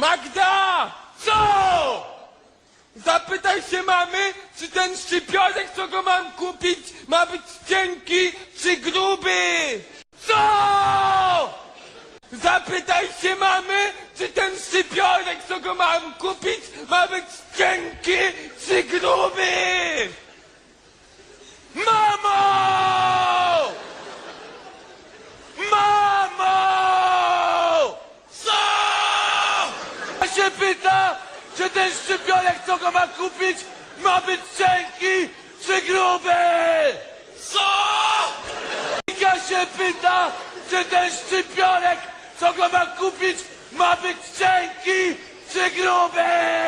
Magda! Co? Zapytaj się mamy, czy ten szczypiorek, co go mam kupić, ma być cienki czy gruby? Co? Zapytaj się mamy, czy ten szczypiorek, co go mam kupić, ma być cienki czy gruby? Się pyta, czy ten szczypiorek, co go ma kupić, ma być cienki czy gruby? Co? Ja się pyta, czy ten szczypiorek, co go ma kupić, ma być cienki czy gruby?